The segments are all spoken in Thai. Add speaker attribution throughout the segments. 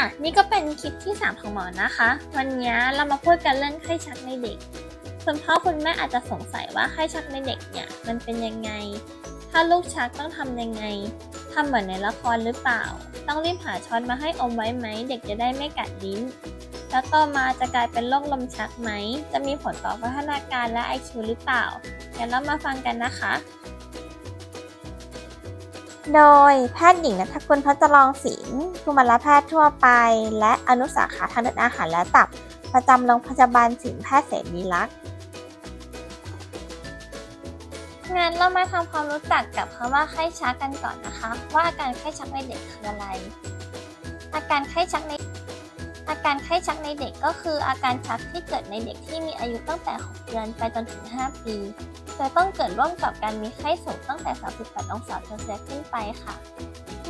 Speaker 1: ค่ะ นี่ก็เป็นคลิปที่ 3 ของหมอนะคะ วันนี้เรามาพูดกันเรื่องไข้ชักในเด็ก คุณพ่อคุณแม่อาจจะสงสัยว่าไข้ชักในเด็กเนี่ยมันเป็นยังไง ถ้าลูกชักต้องทำยังไงทำเหมือนในละครหรือเปล่า ต้องรีบหาช้อนมาให้อมไว้ไหม เด็กจะได้ไม่กัดลิ้น แล้วต่อมาจะกลายเป็นโรคลมชักไหม จะมีผลต่อพัฒนาการและ IQ หรือเปล่างั้นเรามาฟังกันนะคะโดยแพทย์หญิงนัทคุณพัชรองศิลป์ กุมารแพทย์ทั่วไป และอนุสาขาทางเดินอาหารและตับ ประจำโรงพยาบาลศิลป์แพทย์เสรีรักษ์งั้นเรามาทำความรู้จักกับคำว่าไข้ชักกันก่อนนะคะ ว่าอาการไข้ชักในเด็กคืออะไร อาการไข้ชักในอาการไข้ชักในเด็กก็คืออาการชักที่เกิดในเด็กที่มีอายุตั้งแต่ 6 เดือนไปจนถึง 5 ปี จะต้องเกิดร่วมกับการมีไข้สูงตั้งแต่ 38 องศาเซลเซียสขึ้นไปค่ะ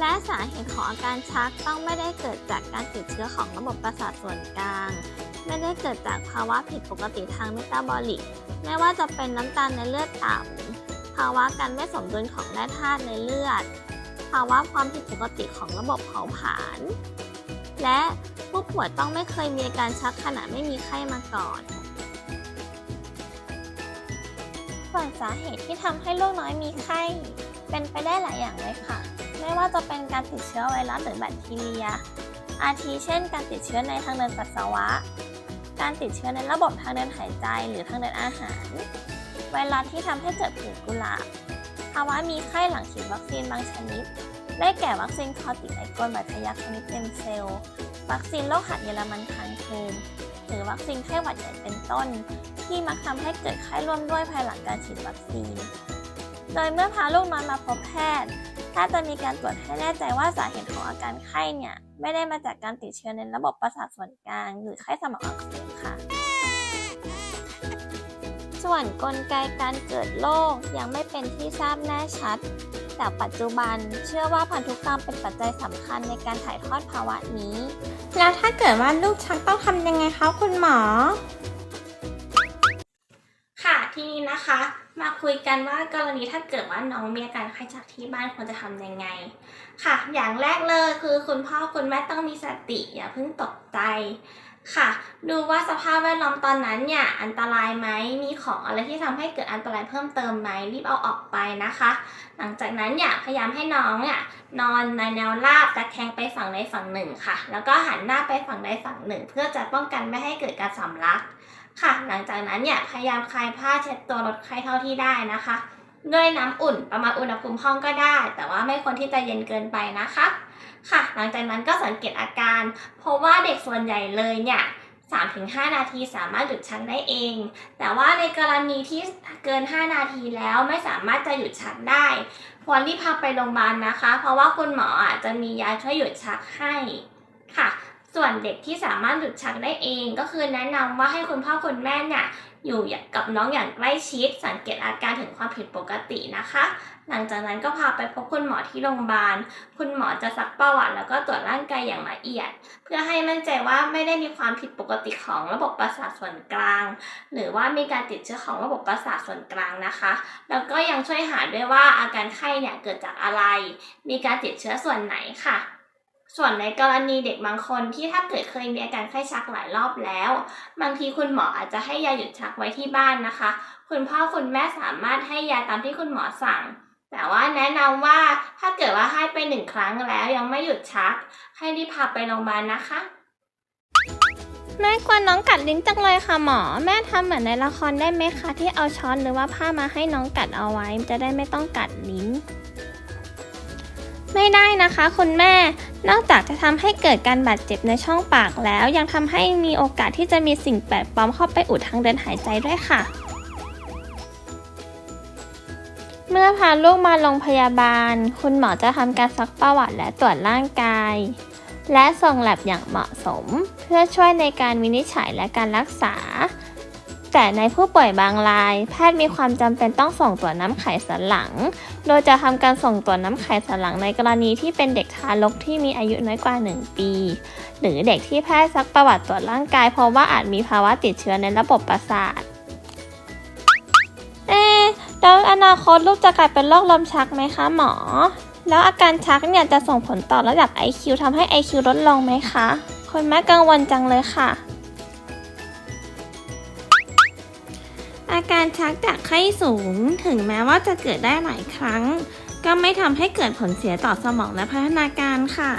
Speaker 1: และสาเหตุของอาการชักต้องไม่ได้เกิดจากการติดเชื้อของระบบประสาทส่วนกลาง ไม่ได้เกิดจากภาวะผิดปกติทางเมตาบอลิก ไม่ว่าจะเป็นน้ำตาลในเลือดต่ำภาวะการไม่สมดุลของแร่ธาตุในเลือด ภาวะความผิดปกติของระบบเผาผลาญ และผู้ป่วยต้องไม่เคยมีอาการชักขณะไม่มีไข้มาก่อน ส่วนสาเหตุที่ทำให้ลูกน้อยมีไข้ เป็นไปได้หลายอย่างเลยค่ะ ไม่ว่าจะเป็นการติดเชื้อไวรัสหรือแบคทีเรีย อาทิเช่น การติดเชื้อในทางเดินปัสสาวะ การติดเชื้อในระบบทางเดินหายใจหรือทางเดินอาหาร ไวรัสที่ทำให้เกิดผื่นกุหลาบภาวะมีไข้หลังฉีดวัคซีนบางชนิด ได้แก่วัคซีนคอติดไอกลบัตทะยักชนิดเต็มเซลล์วัคซีนโรคหัดเยอรมันค้างคืนหรือวัคซีนไข้หวัดใหญ่เป็นต้น ที่มักทำให้เกิดไข้ร่วมด้วยภายหลังการฉีดวัคซีน โดยเมื่อพาลูกน้อยมาพบแพทย์แพทย์จะมีการตรวจให้แน่ใจว่าสาเหตุของอาการไข้เนี่ยไม่ได้มาจากการติดเชื้อในระบบประสาทส่วนกลางหรือไข้สมองอักเสบค่ะ ส่วนกลไกการเกิดโรคยังไม่เป็นที่ทราบแน่ชัด แต่ปัจจุบันเชื่อว่าพันธุกรรมเป็นปัจจัยสำคัญในการถ่ายทอดภาวะนี้
Speaker 2: แล้วถ้าเกิดว่าลูกชักต้องทำยังไงคะคุณหมอ
Speaker 1: ทีนี้นะคะ มาคุยกันว่ากรณีถ้าเกิดว่าน้องมีอาการไข้จากที่บ้านควรจะทำยังไง ค่ะ อย่างแรกเลยคือคุณพ่อคุณแม่ต้องมีสติอย่าเพิ่งตกใจ ค่ะ ดูว่าสภาพแวดล้อมตอนนั้นเนี่ยอันตรายไหมมีของอะไรที่ทำให้เกิดอันตรายเพิ่มเติมไหมรีบเอาออกไปนะคะ หลังจากนั้นเนี่ยพยายามให้น้องเนี่ยนอนในแนวราบตะแคงไปฝั่งใดฝั่งหนึ่งค่ะ แล้วก็หันหน้าไปฝั่งใดฝั่งหนึ่ง เพื่อจะป้องกันไม่ให้เกิดการสำลักค่ะ หลังจากนั้นเนี่ยพยายามคลายผ้าเช็ดตัวลดไข้เท่าที่ได้นะคะ ด้วยน้ำอุ่นประมาณอุณหภูมิห้องก็ได้ แต่ว่าไม่ควรที่จะเย็นเกินไปนะคะ ค่ะ หลังจากนั้นก็สังเกตอาการ เพราะว่าเด็กส่วนใหญ่เลยเนี่ย3-5 นาทีสามารถหยุดชักได้เอง แต่ว่าในกรณีที่เกิน 5 นาทีแล้วไม่สามารถจะหยุดชักได้ ควรรีบพาไปโรงพยาบาลนะคะ เพราะว่าคุณหมออาจจะมียาช่วยหยุดชักให้ค่ะ ส่วนเด็กที่สามารถหยุดชักได้เอง ก็คือแนะนำว่าให้คุณพ่อคุณแม่เนี่ย อยู่กับน้องอย่างใกล้ชิด สังเกตอาการถึงความผิดปกตินะคะ หลังจากนั้นก็พาไปพบคุณหมอที่โรงพยาบาล คุณหมอจะซักประวัติแล้วก็ตรวจร่างกายอย่างละเอียด เพื่อให้มั่นใจว่าไม่ได้มีความผิดปกติของระบบประสาทส่วนกลาง หรือว่ามีการติดเชื้อของระบบประสาทส่วนกลางนะคะ แล้วก็ยังช่วยหาด้วยว่าอาการไข้เนี่ยเกิดจากอะไร มีการติดเชื้อส่วนไหนค่ะ ส่วนในกรณีเด็กบางคนที่ถ้าเกิดเคยมีอาการไข้ชักหลายรอบแล้ว บางทีคุณหมออาจจะให้ยาหยุดชักไว้ที่บ้านนะคะ คุณพ่อคุณแม่สามารถให้ยาตามที่คุณหมอสั่ง แต่ว่าแนะนำว่าถ้าเกิดว่าให้ไปหนึ่งครั้งแล้วยังไม่หยุดชัก ให้รีบพาไปโรงพยาบาลนะคะ
Speaker 2: แม่กลัวน้องกัดลิ้นจังเลยค่ะหมอ แม่ทำเหมือนในละครได้ไหมคะที่เอาช้อนหรือว่าผ้ามาให้น้องกัดเอาไว้ จะได้ไม่ต้องกัดลิ้น ไม่ได้นะคะคุณแม่ นอกจากจะทำให้เกิดการบาดเจ็บในช่องปากแล้วยังทำให้มีโอกาสที่จะมีสิ่งแปลกปลอมเข้าไปอุดทางเดินหายใจด้วยค่ะ เมื่อพาลูกมาโรงพยาบาล คุณหมอจะทำการซักประวัติและตรวจร่างกาย และส่งแลบอย่างเหมาะสม เพื่อช่วยในการวินิจฉัยและการรักษา แต่ในผู้ป่วยบางราย แพทย์มีความจำเป็นต้องส่งตรวจน้ำไขสันหลัง โดยจะทำการส่งตรวจน้ำไขสันหลังในกรณีที่เป็นเด็กทารกที่มีอายุน้อยกว่า 1 ปี หรือเด็กที่แพทย์ซักประวัติตรวจร่างกายเพราะว่าอาจมีภาวะติดเชื้อในระบบประสาท เอ๊ะแล้วอนาคตลูกจะกลายเป็นโรคลมชักไหมคะหมอ แล้วอาการชักเนี่ยจะส่งผลต่อระดับ IQ ทำให้ IQ ลดลงไหมคะ คนแม่กังวลจังเลยค่ะ อาการชักจากไข้สูง ถึงแม้ว่าจะเกิดได้หลายครั้ง ก็ไม่ทำให้เกิดผลเสียต่อสมองและพัฒนาการค่ะ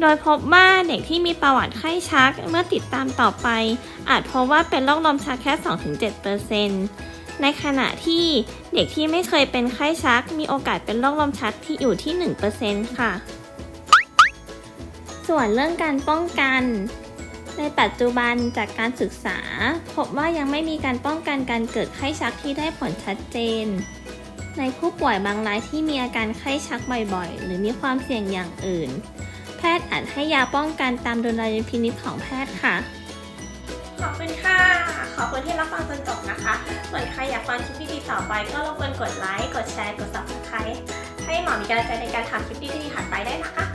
Speaker 2: โดยพบว่าเด็กที่มีประวัติไข้ชักเมื่อติดตามต่อไป อาจพบว่าเป็นโรคลมชักแค่ 2-7%ในขณะที่เด็กที่ไม่เคยเป็นไข้ชัก มีโอกาสเป็นโรคลมชักที่อยู่ที่ 1%ค่ะ ส่วนเรื่องการป้องกัน ในปัจจุบันจากการศึกษา พบว่ายังไม่มีการป้องกันการเกิดไข้ชักที่ได้ผลชัดเจน ในผู้ป่วยบางรายที่มีอาการไข้ชักบ่อยๆ หรือมีความเสี่ยงอย่างอื่น แพทย์อาจให้ยาป้องกันตามดุลยพินิจของแพทย์ค่ะ
Speaker 1: ขอบคุณค่ะ ขอบคุณที่รับฟังจนจบนะคะส่วนใครอยากฟังคลิปดีๆต่อไป ก็รบกวนกดไลค์ กดแชร์ กด subscribe ให้หมอมีกำลังใจในการทำคลิปดีๆถัดไปได้นะคะ